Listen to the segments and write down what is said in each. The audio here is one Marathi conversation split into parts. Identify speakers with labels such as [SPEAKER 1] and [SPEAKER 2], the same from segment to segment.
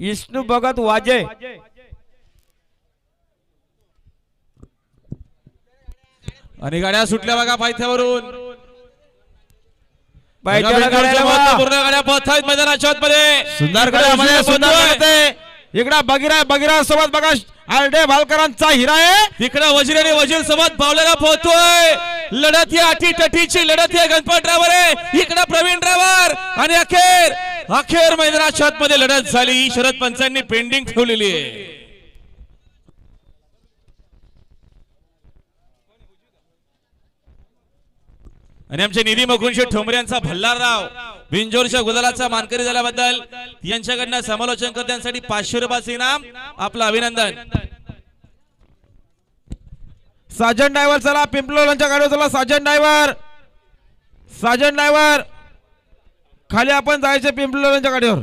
[SPEAKER 1] विष्णू भगत वाजे.
[SPEAKER 2] आणि गाड्या सुटल्या बघा पायथ्यावरून. इकडे
[SPEAKER 3] बगिरा बगिरा सोबत बघा आरडे भालकरांचा हिरा आहे.
[SPEAKER 2] तिकडे वजीर आणि वजीर सोबत पावलेला पोहतोय. लढत ही अटी टटीची लढत ही गणपत ड्रायव्हर आहे. इकडे प्रवीण ड्रायव्हर आणि अखेर अखेर मैदानाच्या आतमध्ये लढत झाली. शरद पंचांनी पेंडिंग ठेवलेली आहे. आणि आमचे निधी मकुंशी ठोंबरे यांचा भल्लारराव बिंजोरच्या गुलालाचा मानकरी झाल्याबद्दल यांच्याकडनं समालोचन समालोचनकर्त्यांसाठी पाचशे रुपयाचे इनाम आपलं अभिनंदन.
[SPEAKER 3] साजन डायव्हर चला पिंपलोलांच्या गाडीवर चला साजन डायव्हर साजन डायव्हर खाली आपण जायचं पिंपळांच्या गाडीवर.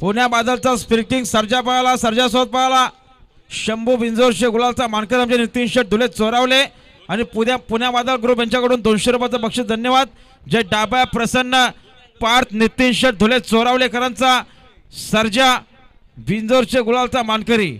[SPEAKER 3] पुण्या बादलचा स्पिरिटिंग सर्जा पळाला सर्जा सोबत पळाला. शंभू बिंजोरशे गुलालचा मानकर आमचे नितीन शेठ धुले चोरावले. आणि पुण्या पुण्या बादल ग्रुप यांच्याकडून दोनशे रुपयाचं बक्षीस धन्यवाद. जे डाब्या प्रसन्न पार्थ नितीन शेठ धुले चोरावलेकरांचा सर्जा बिंजोरचे गुलालचा मानकरी.